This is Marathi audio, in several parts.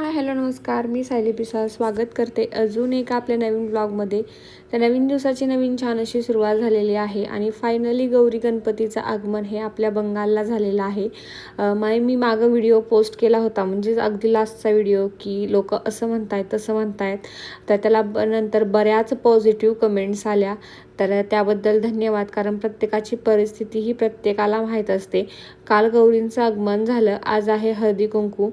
हाय हॅलो नमस्कार. मी सायली पिसा स्वागत करते अजून एका आपल्या नवीन ब्लॉगमध्ये. त्या नवीन दिवसाची नवीन छान अशी सुरुवात झालेली आहे आणि फायनली गौरी गणपतीचं आगमन हे आपल्या बंगालला झालेलं आहे. माय मी मागं व्हिडिओ पोस्ट केला होता. म्हणजेच अगदी लास्टचा व्हिडिओ की लोक असं म्हणतायत तसं म्हणतायत. तर त्याला ब नंतर बऱ्याच पॉझिटिव्ह कमेंट्स आल्या. तर त्याबद्दल धन्यवाद. कारण प्रत्येकाची परिस्थिती ही प्रत्येकाला माहीत असते. काल गौरींचं आगमन झालं. आज आहे हळदी कुंकू.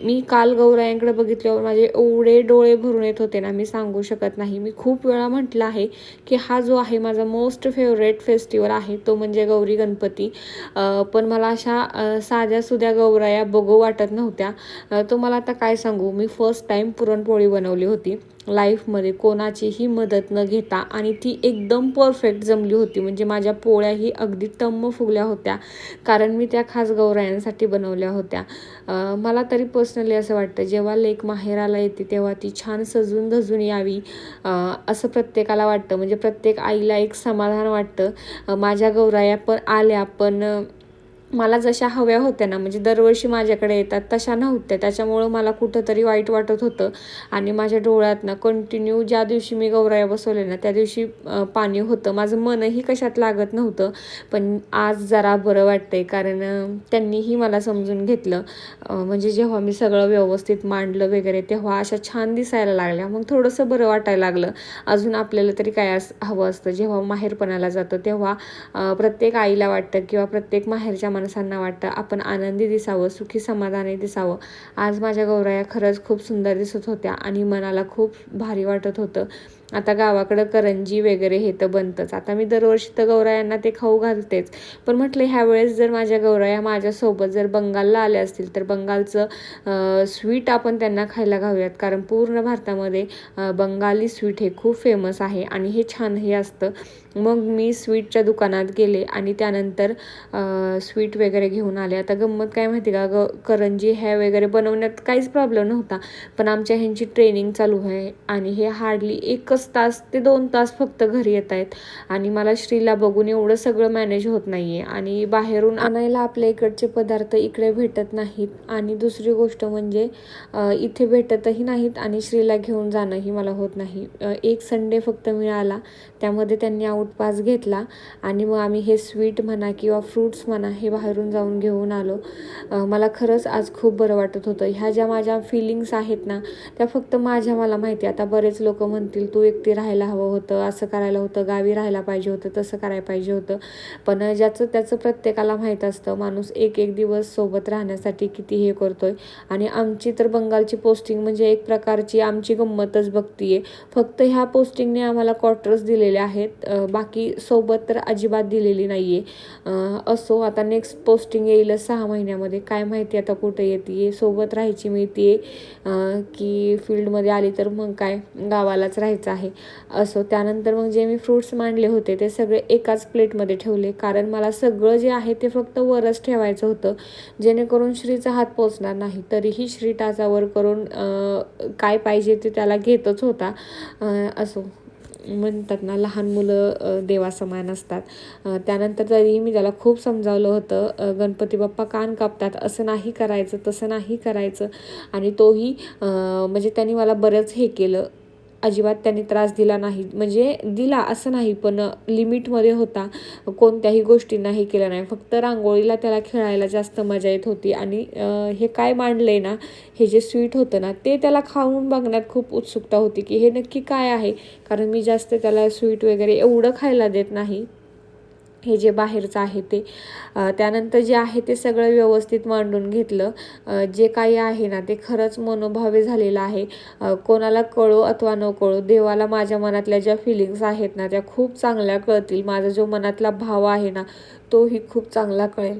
मी काल गौरायांकडे बघितल्यावर माझे एवढे डोळे भरून येत होते ना मी सांगू शकत नाही. मी खूप वेळा म्हटलं आहे की हा जो आहे माझा मोस्ट फेवरेट फेस्टिवल आहे तो म्हणजे गौरी गणपती. पण मला अशा साध्या सुध्या गौराया बघू वाटत नव्हत्या. तो मला आता काय सांगू? मी फर्स्ट टाईम पुरणपोळी बनवली होती. लाईफमध्ये कोणाचीही मदत न घेता आणि ती एकदम परफेक्ट जमली होती. म्हणजे माझ्या पोळ्याही अगदी टम्म फुगल्या होत्या. कारण मी त्या खास गौरायांसाठी बनवल्या होत्या. मला तरी पर्सनली असं वाटतं जेव्हा लेक माहेराला येते तेव्हा ती छान सजून धजून यावी असं प्रत्येकाला वाटतं. म्हणजे प्रत्येक आईला एक समाधान वाटतं. माझ्या गौराया पण आल्या पण मला जशा हव्या होत्या ना म्हणजे दरवर्षी माझ्याकडे येतात तशा नव्हत्या. त्याच्यामुळं मला कुठंतरी वाईट वाटत होतं. आणि माझ्या डोळ्यात ना कंटिन्यू ज्या दिवशी मी गौराया बसवले ना त्या दिवशी पाणी होतं. माझं मनही कशात लागत नव्हतं. पण आज जरा बरं वाटतंय कारण त्यांनीही मला समजून घेतलं. म्हणजे जेव्हा मी सगळं व्यवस्थित मांडलं वगैरे तेव्हा अशा छान दिसायला लागल्या. मग थोडंसं बरं वाटायला लागलं. अजून आपल्याला तरी काय हवं असतं. जेव्हा माहेरपणाला जातं तेव्हा प्रत्येक आईला वाटतं किंवा प्रत्येक माहेरच्या माणसांना वाटतं आपण आनंदी दिसावं सुखी समाधानी दिसावं. आज माझ्या गौराया खरंच खूप सुंदर दिसत होत्या आणि मनाला खूप भारी वाटत होतं. आता गावाकडं करंजी वगैरे हे तर बनतंच. आता मी दरवर्षी तर गौरायांना ते खाऊ घालतेच. पण म्हटलं ह्यावेळेस जर माझ्या गौराया माझ्यासोबत जर बंगालला आल्या असतील तर बंगालचं स्वीट आपण त्यांना खायला घालूयात. कारण पूर्ण भारतामध्ये बंगाली स्वीट हे खूप फेमस आहे आणि हे छानही असतं. मग मी स्वीटच्या दुकानात गेले आणि त्यानंतर स्वीट वगैरे घेऊन आले. आता गंमत काय माहिती का? ग करंजी ह्या वगैरे बनवण्यात काहीच प्रॉब्लेम नव्हता. पण आमच्या ह्यांची ट्रेनिंग चालू आहे आणि हे हार्डली एकच एकच तास ते दोन तास फक्त घरी येत आहेत. आणि मला श्रीला बघून एवढं सगळं मॅनेज होत नाही आहे आणि बाहेरून आणायला आपल्या इकडचे पदार्थ इकडे भेटत नाहीत. आणि दुसरी गोष्ट म्हणजे इथे भेटतही नाहीत आणि श्रीला घेऊन जाणंही मला होत नाही. एक संडे फक्त मिळाला. त्यामध्ये त्यांनी आउट पास घेतला. आणि मग आम्ही हे स्वीट म्हणा किंवा फ्रूट्स म्हणा हे बाहेरून जाऊन घेऊन आलो. मला खरंच आज खूप बरं वाटत होतं. ह्या ज्या माझ्या फिलिंग्स आहेत ना त्या फक्त माझ्या मला माहिती आता बरेच लोक म्हणतील तू व्यक्ती राहायला हवं होतं असं करायला होतं गावी राहायला पाहिजे होतं तसं करायला पाहिजे होतं. पण ज्याचं त्याचं प्रत्येकाला माहीत असतं माणूस एक एक दिवस सोबत राहण्यासाठी किती हे करतोय. आणि आमची तर बंगालची पोस्टिंग म्हणजे एक प्रकारची आमची गंमतच बघतीये. फक्त ह्या पोस्टिंगने आम्हाला क्वार्टर्स दिलेले आहेत बाकी सोबत तर अजिबात दिलेली नाही आहे असो आता नेक्स्ट पोस्टिंग येईल सहा महिन्यामध्ये काय माहिती आता कुठे येते सोबत राहायची मिळते की फील्डमध्ये आली तर मग काय? गावालाच राहायचं आहे. आहे. असो त्यानंतर मग जे मी फ्रूट्स मांडले होते ते सगळे एकाच प्लेटमध्ये ठेवले. कारण मला सगळं जे आहे ते फक्त वरच ठेवायचं होतं. जेणेकरून श्रीचा हात पोचणार नाही. तरीही श्री टाचावर करून काय पाहिजे ते त्याला घेतच होता. असो. म्हणतात ना लहान मुलं देवासमान असतात. त्यानंतर तरीही मी त्याला खूप समजावलं होतं. गणपती बाप्पा कान कापतात. असं नाही करायचं तसं नाही करायचं. आणि तोही म्हणजे त्यांनी मला बरंच हे केलं. अजिबात त्यांनी त्रास दिला नाही. म्हणजे दिला असं नाही पण लिमिटमध्ये होता. कोणत्याही गोष्टी नाही केल्या नाही. फक्त रांगोळीला त्याला खेळायला जास्त मजा येत होती. आणि हे काय मांडलं ना हे जे स्वीट होतं ना ते त्याला खाऊन बघण्यात खूप उत्सुकता होती की हे नक्की काय आहे? कारण मी जास्त त्याला स्वीट वगैरे एवढं खायला देत नाही. हे जे बाहेरचं आहे ते. त्यानंतर जे आहे ते सगळं व्यवस्थित मांडून घेतलं. जे काही आहे ना ते खरंच मनोभावे झालेलं आहे. कोणाला कळो अथवा न कळो देवाला माझ्या मनातल्या ज्या फिलिंग्स आहेत ना त्या खूप चांगल्या कळतील. माझा जो मनातला भाव आहे ना तोही खूप चांगला कळेल.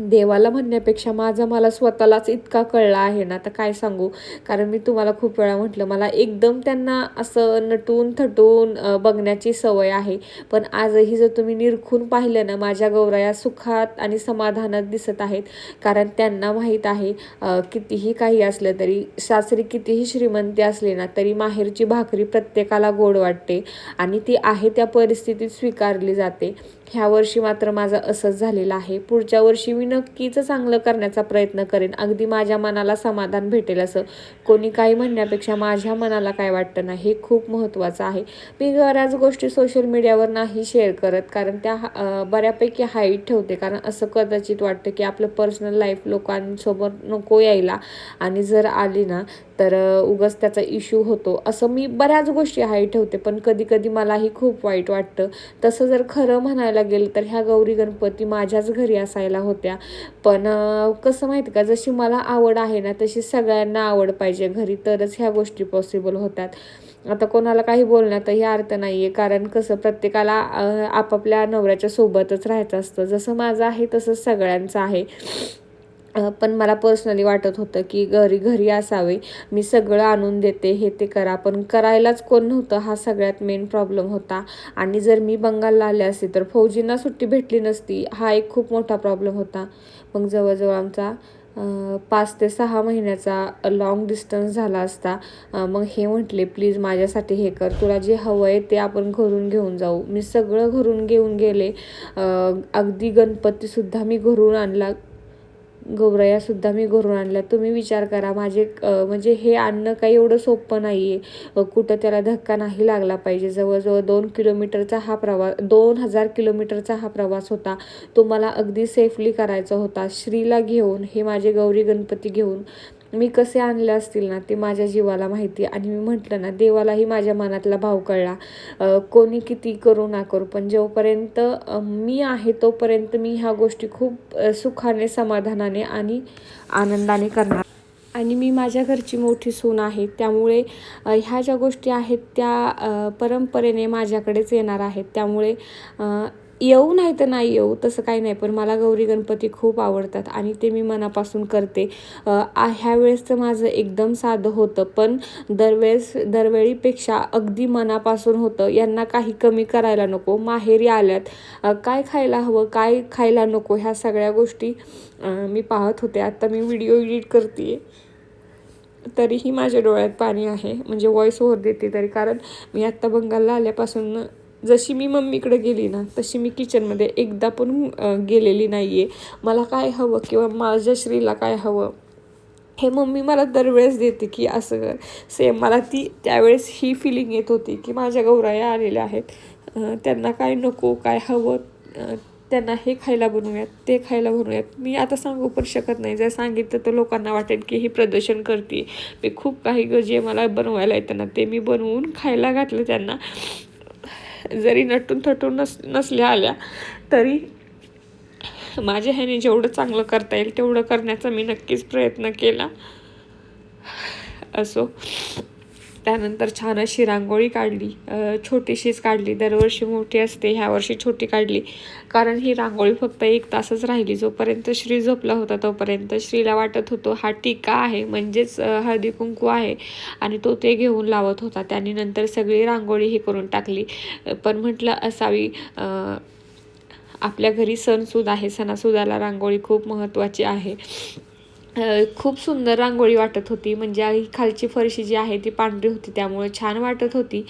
देवाला म्हणण्यापेक्षा माझा मला स्वतःलाच इतका कळला आहे ना. तर काय सांगू? कारण मी तुम्हाला खूप वेळा म्हटलं मला एकदम त्यांना असं नटून थटून बघण्याची सवय आहे. पण आजही जर तुम्ही निरखून पाहिलं ना माझ्या गौराया सुखात आणि समाधानात दिसत आहेत. कारण त्यांना माहीत आहे कितीही काही असलं तरी सासरी कितीही श्रीमंती असली ना तरी माहेरची भाकरी प्रत्येकाला गोड वाटते आणि ती आहे त्या परिस्थितीत स्वीकारली जाते. ह्या वर्षी मात्र माझं असंच झालेलं आहे. पुढच्या वर्षी मी नक्कीच चांगलं करण्याचा प्रयत्न करेन. अगदी माझ्या मनाला समाधान भेटेल असं. कोणी काही म्हणण्यापेक्षा माझ्या मनाला काय वाटतं ना हे खूप महत्त्वाचं आहे. मी बऱ्याच गोष्टी सोशल मीडियावर नाही शेअर करत कारण त्या बऱ्यापैकी हाईट ठेवते. कारण असं कदाचित वाटतं की आपलं पर्सनल लाईफ लोकांसोबत नको यायला. आणि जर आली ना तर उगाच त्याचा इश्यू होतो. असं मी बऱ्याच गोष्टी हाय ठेवते पण कधी कधी मलाही खूप वाईट वाटतं. तसं जर खरं म्हणायला गेलं तर ह्या गौरी गणपती माझ्याच घरी असायला होत्या. पण कसं माहिती का जशी मला आवड आहे ना तशी सगळ्यांना आवड पाहिजे घरी तरच ह्या गोष्टी पॉसिबल होतात. आता कोणाला काही बोलण्यातही अर्थ नाही आहे कारण कसं प्रत्येकाला आपापल्या नवऱ्याच्या सोबतच राहायचं असतं. जसं माझं आहे तसंच सगळ्यांचं आहे. पण मला पर्सनली वाटत होतं की घरी घरी असावे. मी सगळं आणून देते हे ते करा. पण करायलाच कोण नव्हतं. हा सगळ्यात मेन प्रॉब्लेम होता. आणि जर मी बंगालला आले असते तर फौजींना सुट्टी भेटली नसती. हा एक खूप मोठा प्रॉब्लेम होता. मग जवळजवळ आमचा पाच ते सहा महिन्याचा लॉंग डिस्टन्स झाला असता. मग हे म्हटले प्लीज माझ्यासाठी हे कर. तुला जे हवं आहे ते आपण घरून घेऊन जाऊ. मी सगळं घरून घेऊन गेले. अगदी गणपतीसुद्धा मी घरून आणला. गौरयासुद्धा मी घरून आणल्या. तुम्ही विचार करा माझे म्हणजे हे आणणं काही एवढं सोपं नाही आहे कुठं त्याला धक्का नाही लागला पाहिजे. जवळजवळ दोन किलोमीटरचा हा प्रवास दोन हजार किलोमीटरचा हा प्रवास होता. तो मला अगदी सेफली करायचा होता. श्रीला घेऊन हे माझे गौरी गणपती घेऊन मी कसे आणले असतील ना ते माझ्या जीवाला माहिती आणि मी म्हटलं ना देवालाही माझ्या मनातला भाव कळला. कोणी किती करू ना करू. पण जोपर्यंत मी आहे तोपर्यंत मी ह्या गोष्टी खूप सुखाने समाधानाने आणि आनंदाने करणार. आणि मी माझ्या घरची मोठी सून आहे. त्यामुळे ह्या ज्या गोष्टी आहेत त्या परंपरेने माझ्याकडेच येणार आहेत. त्यामुळे येऊ नाही तर नाही येऊ तसं काही नाही. पण मला गौरी गणपती खूप आवडतात आणि ते मी मनापासून करते. ह्या वेळेस तर माझं एकदम साधं होतं पण दरवेळेस दरवेळीपेक्षा अगदी मनापासून होतं. यांना काही कमी करायला नको. माहेरी आल्यात. काय खायला हवं काय खायला नको ह्या सगळ्या गोष्टी मी पाहत होते. आत्ता मी व्हिडिओ एडिट करते तरीही माझ्या डोळ्यात पाणी आहे. म्हणजे व्हॉईस ओव्हर देते तरी. कारण मी आत्ता बंगालला आल्यापासून जशी मी मम्मीकडे गेली ना तशी मी किचनमध्ये एकदा पण गेलेली नाही आहे मला काय हवं किंवा माझ्या श्रीला काय हवं हे मम्मी मला दरवेळेस देते की असं कर. सेम मला ती त्यावेळेस ही फिलिंग येत होती की माझ्या गौराया आलेल्या आहेत. त्यांना काय नको काय हवं त्यांना हे खायला बनवूयात ते खायला बनवूयात. मी आता सांगू पण शकत नाही. जर सांगितलं तर लोकांना वाटेल की ही प्रदर्शन करते मी खूप काही ग जे मला बनवायला येतं ना ते मी बनवून खायला घातलं त्यांना. जरी नटून थटून नस नसल्या आल्या तरी माझ्या ह्याने जेवढं चांगलं करता येईल तेवढं करण्याचा मी नक्कीच प्रयत्न केला. असो. त्यानंतर छान अशी रांगोळी काढली. छोटीशीच काढली. दरवर्षी मोठी असते. ह्या वर्षी छोटी काढली. कारण ही रांगोळी फक्त एक तासच राहिली. जोपर्यंत श्री झोपला होता तोपर्यंत श्रीला वाटत होतो हा टीका आहे. म्हणजेच हळदी कुंकू आहे. आणि तो ते घेऊन लावत होता. त्याने नंतर सगळी रांगोळी हे करून टाकली. पण म्हटलं असावी आपल्या घरी सणसूद आहे. सणासुदाला रांगोळी खूप महत्त्वाची आहे. खूप सुंदर रांगोळी वाटत होती. म्हणजे खालची फरशी जी आहे ती पांढरी होती. त्यामुळे छान वाटत होती.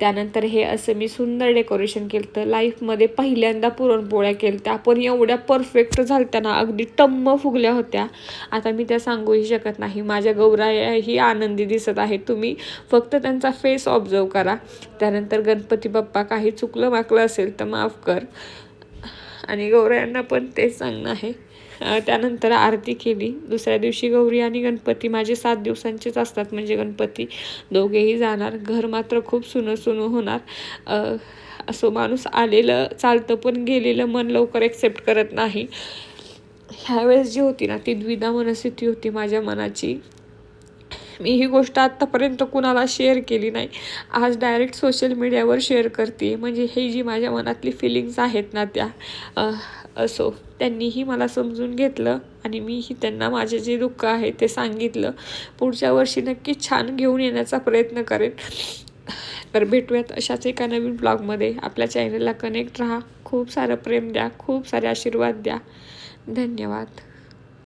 त्यानंतर हे असं मी सुंदर डेकोरेशन केलं तर लाईफमध्ये पहिल्यांदा पुरणपोळ्या केल्या त्या पण एवढ्या परफेक्ट झाल्या ना अगदी टम्म फुगल्या होत्या. आता मी त्या सांगूही शकत नाही. माझ्या गौरायाही आनंदी दिसत आहे. तुम्ही फक्त त्यांचा फेस ऑब्झर्व करा. त्यानंतर गणपती बाप्पा काही चुकलं माकलं असेल तर माफ कर. आणि गौरायांना पण तेच सांगणं आहे. त्यानंतर आरती केली. दुसऱ्या दिवशी गौरी आणि गणपती माझे सात दिवसांचेच असतात. म्हणजे गणपती दोघेही जाणार. घर मात्र खूप सुनं सुनं होणार. असं माणूस आलेलं चालतं पण गेलेलं मन लवकर एक्सेप्ट करत नाही. ह्यावेळेस जी होती ना ती द्विधा मनस्थिती होती माझ्या मनाची. मी ही गोष्ट आत्तापर्यंत कुणाला शेअर केली नाही. आज डायरेक्ट सोशल मीडियावर शेअर करते. म्हणजे हे जी माझ्या मनातली फिलिंग्स आहेत ना त्या असो. त्यांनीही मला समजून घेतलं आणि मीही त्यांना माझे जे दुःख आहे ते सांगितलं. पुढच्या वर्षी नक्की छान घेऊन येण्याचा प्रयत्न करेन. तर भेटूयात अशाच एका नवीन ब्लॉगमध्ये. आपल्या चॅनलला कनेक्ट राहा. खूप सारं प्रेम द्या. खूप सारे आशीर्वाद द्या. धन्यवाद.